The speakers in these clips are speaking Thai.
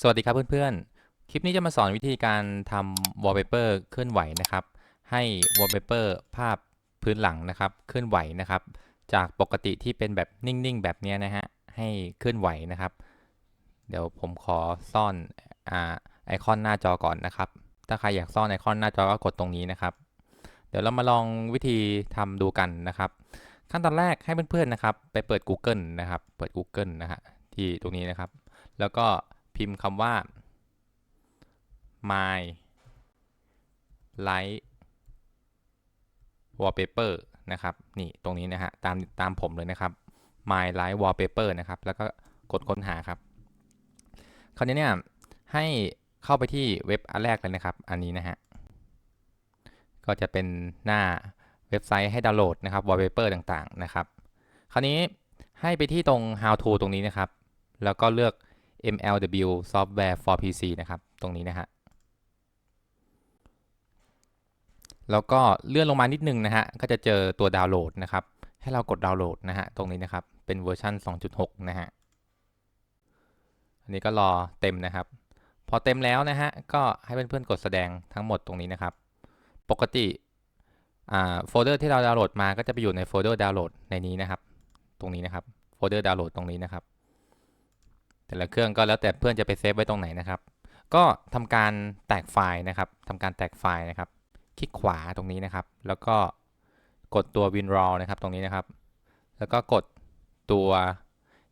สวัสดีครับเพื่อนๆ คลิปนี้จะมาสอนวิธีการทำ wallpaper เคลื่อนไหวนะครับ ให้ wallpaper ภาพพื้นหลังนะครับ เคลื่อนไหวนะครับ จากปกติที่เป็นแบบนิ่งๆ แบบนี้นะฮะ ให้เคลื่อนไหวนะครับ เดี๋ยวผมขอซ่อนอไอคอนหน้าจอก่อนนะครับ ถ้าใครอยากซ่อนไอคอนหน้าจอก็กดตรงนี้นะครับ เดี๋ยวเรามาลองวิธีทำดูกันนะครับ ขั้นตอนแรกให้เพื่อนๆนะครับ ไปเปิด Google นะครับ เปิด Google นะฮะ ที่ตรงนี้นะครับ แล้วก็ พิมพ์คำว่า my light wallpaper นะครับ นี่ตรงนี้นะฮะ ตามตามผมเลยนะครับ my light wallpaper นะครับ แล้วก็กดค้นหาครับ คราวนี้เนี่ย ให้เข้าไปที่เว็บอันแรกเลยนะครับ อันนี้นะฮะ ก็จะเป็นหน้าเว็บไซต์ให้ดาวน์โหลดนะครับ wallpaper ต่างๆ นะครับ คราวนี้ให้ไปที่ตรง how to ตรงนี้นะครับ แล้วก็เลือก MLW Software for PC นะครับ ตรงนี้นะฮะ แล้วก็เลื่อนลงมานิดนึงนะฮะ ก็จะเจอตัวดาวน์โหลดนะครับ ให้เรากดดาวน์โหลดนะฮะ ตรงนี้นะครับ เป็นเวอร์ชัน2.6 นะฮะ อันนี้ก็รอเต็มนะครับ พอเต็มแล้วนะฮะ ก็ให้เพื่อนๆกดแสดงทั้งหมดตรงนี้นะครับ ปกติโฟลเดอร์ที่เราดาวน์โหลดมาก็จะไปอยู่ในโฟลเดอร์ดาวน์โหลดในนี้นะครับ ตรงนี้นะครับ โฟลเดอร์ดาวน์โหลดตรงนี้นะครับ แต่ละเครื่องก็แล้วแต่เพื่อนจะไปเซฟไว้ตรงไหนนะครับ ก็ทำการแตกไฟล์นะครับทำการแตกไฟล์นะครับ คลิกขวาตรงนี้นะครับ แล้วก็กดตัว WinRAR นะครับตรงนี้นะครับ แล้วก็กดตัว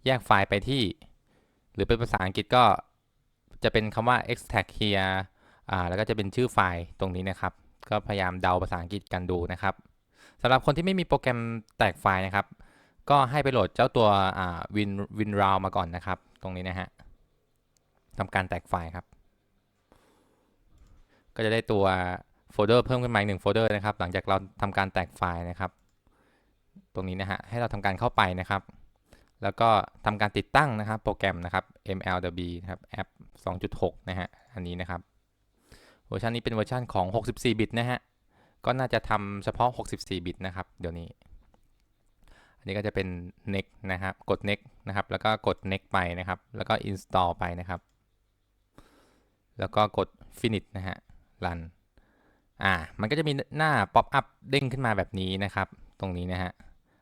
แยกไฟล์ไปที่ หรือเป็นภาษาอังกฤษก็จะเป็นคำว่า extract here อ่าแล้วก็จะเป็นชื่อไฟล์ตรงนี้นะครับ ก็พยายามเดาภาษาอังกฤษกันดูนะครับสำหรับคนที่ไม่มีโปรแกรมแตกไฟล์นะครับ ก็ให้ไปโหลดเจ้าตัวอ่า Win WinRAR มาก่อนนะครับ ตรงนี้นะฮะทำการแตกไฟล์ครับ ก็จะได้ตัวโฟลเดอร์เพิ่มขึ้นมาอีกหนึ่งโฟลเดอร์นะครับ หลังจากเราทำการแตกไฟล์นะครับ ตรงนี้นะฮะ ให้เราทำการเข้าไปนะครับ แล้วก็ทำการติดตั้งนะครับ โปรแกรมนะครับ MLW นะครับแอป2.6 นะฮะ อันนี้นะครับ เวอร์ชันนี้เป็นเวอร์ชันของ 64 บิตนะฮะ ก็น่าจะทำเฉพาะ 64 บิตนะครับ เดี๋ยวนี้ อันนี้ก็จะเป็น next นะครับ กด next นะครับ แล้วก็กด next ไปนะครับ แล้วก็ install ไปนะครับ แล้วก็กด finish นะฮะ run อ่า มันก็จะมีหน้า pop up เด้งขึ้นมาแบบนี้นะครับ ตรงนี้นะฮะ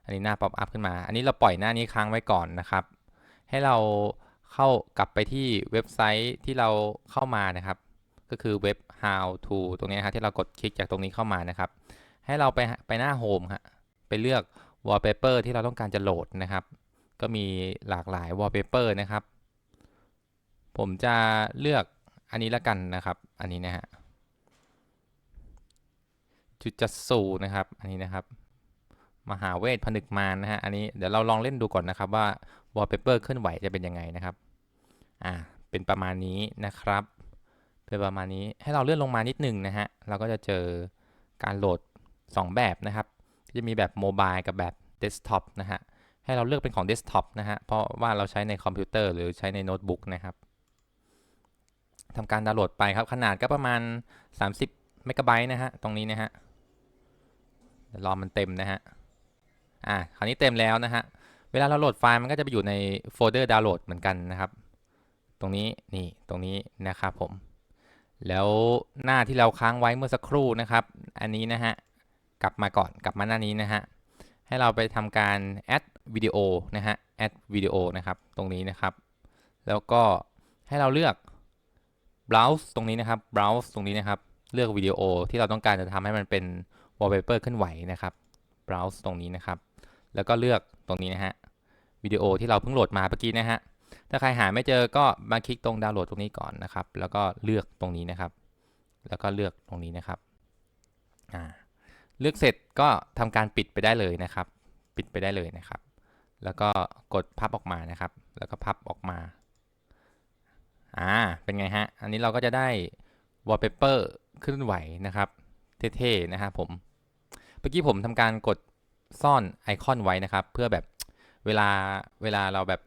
อันนี้หน้า pop up ขึ้นมา อันนี้เราปล่อยหน้านี้ค้างไว้ก่อนนะครับ ให้เราเข้ากลับไปที่เว็บไซต์ที่เราเข้ามานะครับ ก็คือเว็บ how to ตรงนี้นะครับที่เรากดคลิกจากตรงนี้เข้ามานะครับ ให้เราไปไปหน้า home ฮะ ไปเลือก wallpaper ที่เราต้องการจะโหลดนะครับ ก็มีหลากหลาย wallpaper นะครับ ผมจะเลือกอันนี้ละกันนะครับ อันนี้นะฮะจุดจัดสูนะครับ อันนี้นะครับ มหาเวทผนึกมารนะฮะ อันนี้เดี๋ยวเราลองเล่นดูก่อนนะครับว่า wallpaper เคลื่อนไหวจะเป็นยังไงนะครับ อ่า เป็นประมาณนี้นะครับ เป็นประมาณนี้ ให้เราเลื่อนลงมานิดนึงนะฮะ เราก็จะเจอการโหลด 2 แบบนะครับ จะมีแบบโมบายกับแบบเดสก์ท็อปนะฮะ ให้เราเลือกเป็นของเดสก์ท็อปนะฮะ เพราะว่าเราใช้ในคอมพิวเตอร์หรือใช้ในโน้ตบุ๊กนะครับทำการดาวน์โหลดไปครับ ขนาดก็ประมาณ 30เมกะไบต์นะฮะ ตรงนี้นะฮะรอมันเต็มนะฮะ อ่าคราวนี้เต็มแล้วนะฮะ เวลาเราโหลดไฟล์มันก็จะไปอยู่ในโฟลเดอร์ดาวน์โหลดเหมือนกันนะครับ ตรงนี้นี่ตรงนี้นะครับผม แล้วหน้าที่เราค้างไว้เมื่อสักครู่นะครับ อันนี้นะฮะ กลับมาก่อนกลับมาหน้านี้นะฮะให้เราไปทำการ add วิดีโอนะฮะ add วิดีโอนะครับตรงนี้นะครับ แล้วก็ให้เราเลือก browse ตรงนี้นะครับ browse ตรงนี้นะครับ เลือกวิดีโอที่เราต้องการจะทำให้มันเป็น wallpaper เคลื่อนไหวนะครับ browse ตรงนี้นะครับ แล้วก็เลือกตรงนี้นะฮะวิดีโอที่เราเพิ่งโหลดมาเมื่อกี้นะฮะถ้าใครหาไม่เจอก็มาคลิกตรงดาวน์โหลดตรงนี้ก่อนนะครับ แล้วก็เลือกตรงนี้นะครับ แล้วก็เลือกตรงนี้นะครับอ่า เลือกเสร็จก็ทำการปิดไปได้เลยนะครับ ปิดไปได้เลยนะครับ แล้วก็กดพับออกมานะครับ แล้วก็พับออกมาอ่าเป็นไงฮะ อันนี้เราก็จะได้ wallpaper เคลื่อนไหวนะครับ เท่ๆนะครับผมเมื่อกี้ผมทำการกดซ่อนไอคอนไว้นะครับ เพื่อแบบเวลาเวลาเราแบบ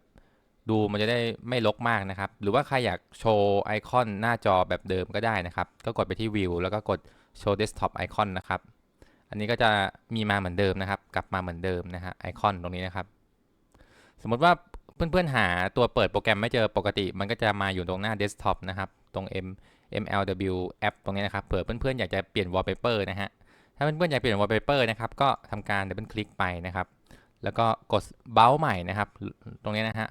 ดูมันจะได้ไม่รกมากนะครับ หรือว่าใครอยากโชว์ไอคอนหน้าจอแบบเดิมก็ได้นะครับ ก็กดไปที่ view แล้วก็กด show desktop icon นะครับ อันนี้ก็จะมีมาเหมือนเดิมนะครับ กลับมาเหมือนเดิมนะฮะไอคอนตรงนี้นะครับ สมมติว่าเพื่อนๆหาตัวเปิดโปรแกรมไม่เจอปกติ มันก็จะมาอยู่ตรงหน้าเดสก์ท็อปนะครับ ตรง M MLW app ตรงนี้นะครับเผื่อเพื่อนๆอยากจะเปลี่ยน wallpaper นะฮะถ้าเพื่อนๆอยากเปลี่ยน wallpaper นะครับก็ทำการดับเบิลคลิกไปนะครับ แล้วก็กดเบราว์ใหม่นะครับ ตรงนี้นะฮะ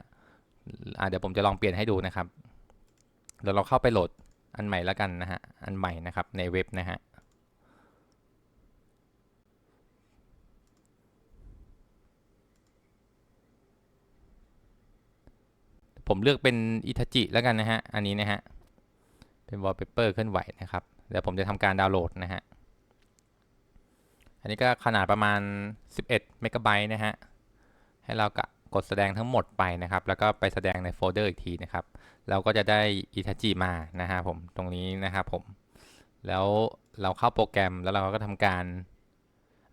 เดี๋ยวผมจะลองเปลี่ยนให้ดูนะครับเดี๋ยวเราเข้าไปโหลดอันใหม่แล้วกันนะฮะอันใหม่นะครับในเว็บนะฮะ ผมเลือกเป็นอิทาจิแล้วกันนะฮะ อันนี้นะฮะ เป็น wallpaper เคลื่อนไหวนะครับ เดี๋ยวผมจะทำการดาวน์โหลดนะฮะ อันนี้ก็ขนาดประมาณ 11เมกะไบต์นะฮะ ให้เรากะกดแสดงทั้งหมดไปนะครับ แล้วก็ไปแสดงในโฟลเดอร์อีกทีนะครับ เราก็จะได้อิทาจิมานะฮะผมตรงนี้นะครับผม แล้วเราเข้าโปรแกรมแล้วเราก็ทำการ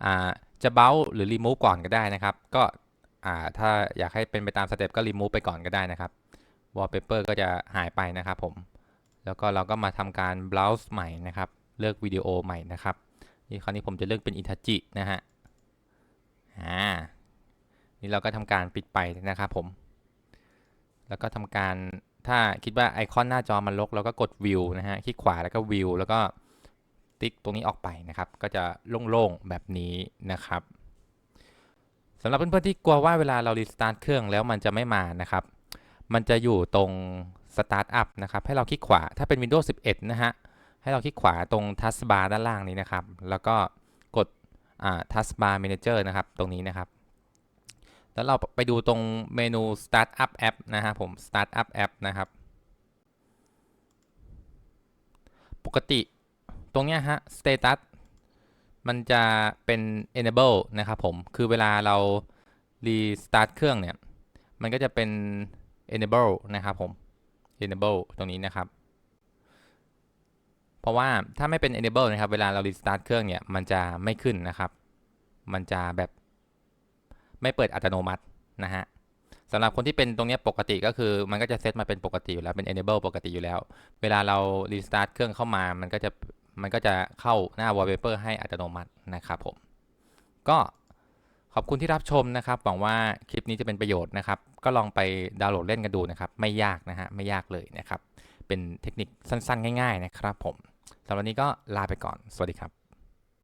อ่าจะเบลหรือรีมูฟก่อนก็ได้นะครับ ก็ อ่าถ้าอยากให้เป็นไปตามสเต็ปก็รีมูฟไปก่อนก็ได้นะครับ wallpaper ก็จะหายไปนะครับผม แล้วก็เราก็มาทำการ browse ใหม่นะครับ เลือกวิดีโอใหม่นะครับนี่คราวนี้ผมจะเลือกเป็นอิทาจินะฮะอ่านี่เราก็ทำการปิดไปนะครับผม แล้วก็ทำการถ้าคิดว่าไอคอนหน้าจอมันรกเราก็กด view นะฮะ คลิกขวาแล้วก็ view แล้วก็ติ๊กตรงนี้ออกไปนะครับ ก็จะโล่งๆแบบนี้นะครับ สำหรับเพื่อนๆที่กลัวว่าเวลาเรารีสตาร์ทเครื่องแล้วมันจะไม่มานะครับ มันจะอยู่ตรง Start Up นะครับ ให้เราคลิกขวา ถ้าเป็น Windows 11 นะฮะ ให้เราคลิกขวาตรง Task Bar ด้านล่างนี้นะครับ แล้วก็กด Task Bar Manager นะครับ ตรงนี้นะครับ แล้วเราไปดูตรงเมนู Start Up App นะฮะผม Start Up App นะครับ ปกติตรงเนี้ยฮะ Status มันจะเป็น enable นะครับผม คือเวลาเรา restart เครื่องเนี่ย มันก็จะเป็น enable นะครับผม enable ตรงนี้นะครับ เพราะว่าถ้าไม่เป็น enable นะครับ เวลาเรา restart เครื่องเนี่ย มันจะไม่ขึ้นนะครับ มันจะแบบไม่เปิดอัตโนมัตินะฮะสำหรับคนที่เป็นตรงนี้ปกติก็คือมันก็จะเซตมาเป็นปกติอยู่แล้วเป็น enable ปกติอยู่แล้ว เวลาเรา restart เครื่องเข้ามา มันก็จะ มันก็จะเข้าหน้า wallpaper ให้อัตโนมัตินะครับผม ก็ขอบคุณที่รับชมนะครับ หวังว่าคลิปนี้จะเป็นประโยชน์นะครับ ก็ลองไปดาวน์โหลดเล่นกันดูนะครับ ไม่ยากนะฮะ ไม่ยากเลยนะครับ เป็นเทคนิคสั้นๆ ง่าย ๆ นะครับผมสำหรับวันนี้ก็ลาไปก่อน สวัสดีครับ